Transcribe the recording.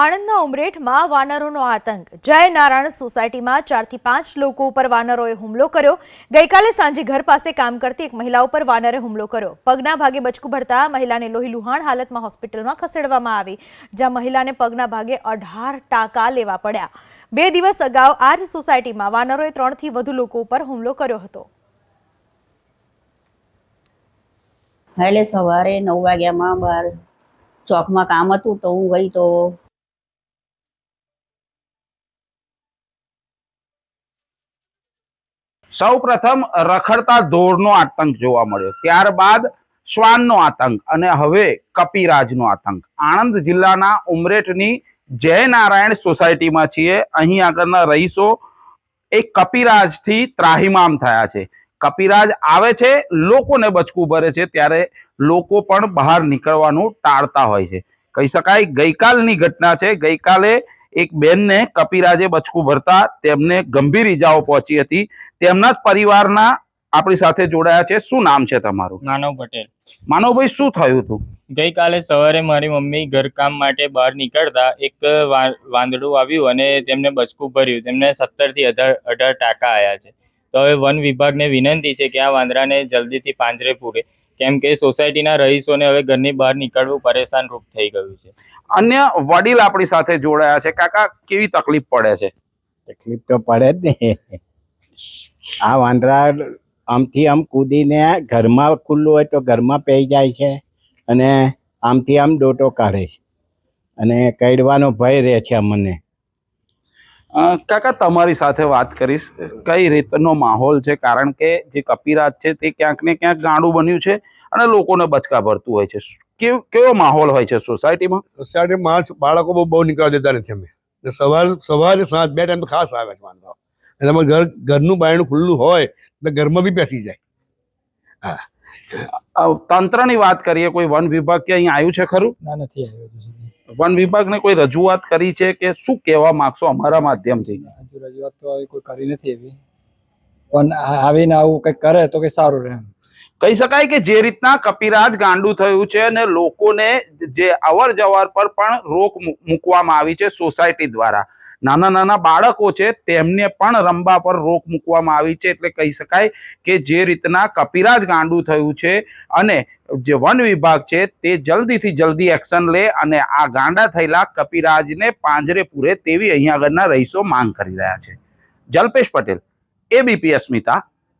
આણંદના ઉમરેઠમાં વાનરોનો આતંક. જય નારાયણ સોસાયટીમાં ચારથી પાંચ લોકો ઉપર વાનરોએ હુમલો કર્યો. ગઈકાલે સાંજે ઘર પાસે કામ કરતી એક મહિલા ઉપર વાનરે હુમલો કર્યો. પગના ભાગે બચકું ભરતા મહિલાને લોહી લુહાણ હાલતમાં હોસ્પિટલમાં ખસેડવામાં આવી, જ્યાં મહિલાને પગના ભાગે અઢાર ટાંકા લેવા પડ્યા. બે દિવસ અગાઉ આ જ સોસાયટીમાં વાનરોએ ત્રણથી વધુ લોકો ઉપર હુમલો કર્યો હતો. એટલે સવારે નવ વાગ્યામાં બહાર ચોકમાં કામ હતું તો હું ગઈ તો સૌ પ્રથમ રખડતા ઢોરનો આતંક જોવા મળ્યો. ત્યારબાદ શ્વાનનો આતંક અને હવે કપિરાજનો આતંક. આણંદ જિલ્લાના ઉમરેઠની જય નારાયણ સોસાયટીમાં છીએ. અહીં આગળના રહીશો એ કપિરાજથી ત્રાહિમામ થયા છે. કપિરાજ આવે છે, લોકોને બચકું ભરે છે, ત્યારે લોકો પણ બહાર નીકળવાનું ટાળતા હોય છે. કહી શકાય, ગઈકાલની ઘટના છે. ગઈકાલે એક બેનને કપિરાજે બચકું ભરતા તેમને ગંભીર ઈજાઓ પહોંચી હતી. તેમના જ પરિવારના આપણી સાથે જોડાયા છે. શું નામ છે તમારું? માનવ પટેલ. માનવભાઈ શું થયું હતું? ગઈકાલે સવારે મારી મમ્મી ઘરકામ માટે બહાર નીકળતા એક વાંદડું આવ્યું અને તેમને બચકું ભર્યું. તેમને સત્તરથી અઢાર અઢાર ટાંકા આવ્યા છે. તો હવે વન વિભાગને વિનંતી છે કે આ વાંદરાને જલ્દીથી પાંજરે પૂરે. કેમ કે સોસાયટીના રહીશોને હવે ઘરની બહાર નીકળવું પરેશાન રૂપ થઈ ગયું છે. અન્ય વડીલ આપણી સાથે જોડાયા છે. કાકા કેવી તકલીફ પડે છે? તકલીફ તો પડે જ ને. આ વાંદરા આમથી આમ કૂદીને ઘરમાં ખુલ્લું હોય તો ઘરમાં પહી જાય છે અને આમથી આમ ડોટો કાઢે છે. અને કરડવાનો ભય રહે છે મને અ, કાકા તમારી સાથે વાત કરીશ. કઈ રીતનો માહોલ છે? કારણ કે જે કપિરાજ છે તે ક્યાંક ને ક્યાંક ગાંડું બન્યું છે અને લોકોને બચકા ભરતું હોય છે. કેવો કેવો માહોલ હોય છે સોસાયટીમાં? સોસાયટીમાં બાળકો બહુ બહુ નીકળવા દેતા નથી અમે. સવાર સવારે સાંજ બે ટાઈમ ખાસ આવે છે વાંધો અને તમારે ઘર ઘરનું બાયણું ખુલ્લું હોય તો ઘરમાં બી બેસી જાય. હા. તંત્રની વાત કરીએ કોઈ વન વિભાગ કે અહીં આવ્યું છે ખરું? ના નથી આવ્યો વન વિભાગને કોઈ રજૂઆત કરી છે કે શું કહેવા માંગશો અમારા માધ્યમથી? હજુ રજૂઆત તો કોઈ કરી નથી એવી. પણ આવીને આવું કંઈક કરે તો કંઈ સારું રહે કહી શકાય કે જે રીતના કપિરાજ ગાંડું થયું છે અને લોકોને જે અવર જવર પર પણ રોક મૂકવામાં આવી છે સોસાયટી દ્વારા. નાના નાના બાળકો છે, તેમને પણ રમવા પર રોક મૂકવામાં આવી છે. એટલે કહી શકાય કે જે રીતના કપિરાજ ગાંડું થયું છે અને જે વન વિભાગ છે, તે જલ્દીથી જલ્દી એક્શન લે અને આ ગાંડા થયેલા કપિરાજને પાંજરે પૂરે તેવી અહીં આગળના રહીશો માંગ કરી રહ્યા છે. જલ્પેશ પટેલ એબીપી અસ્મિતા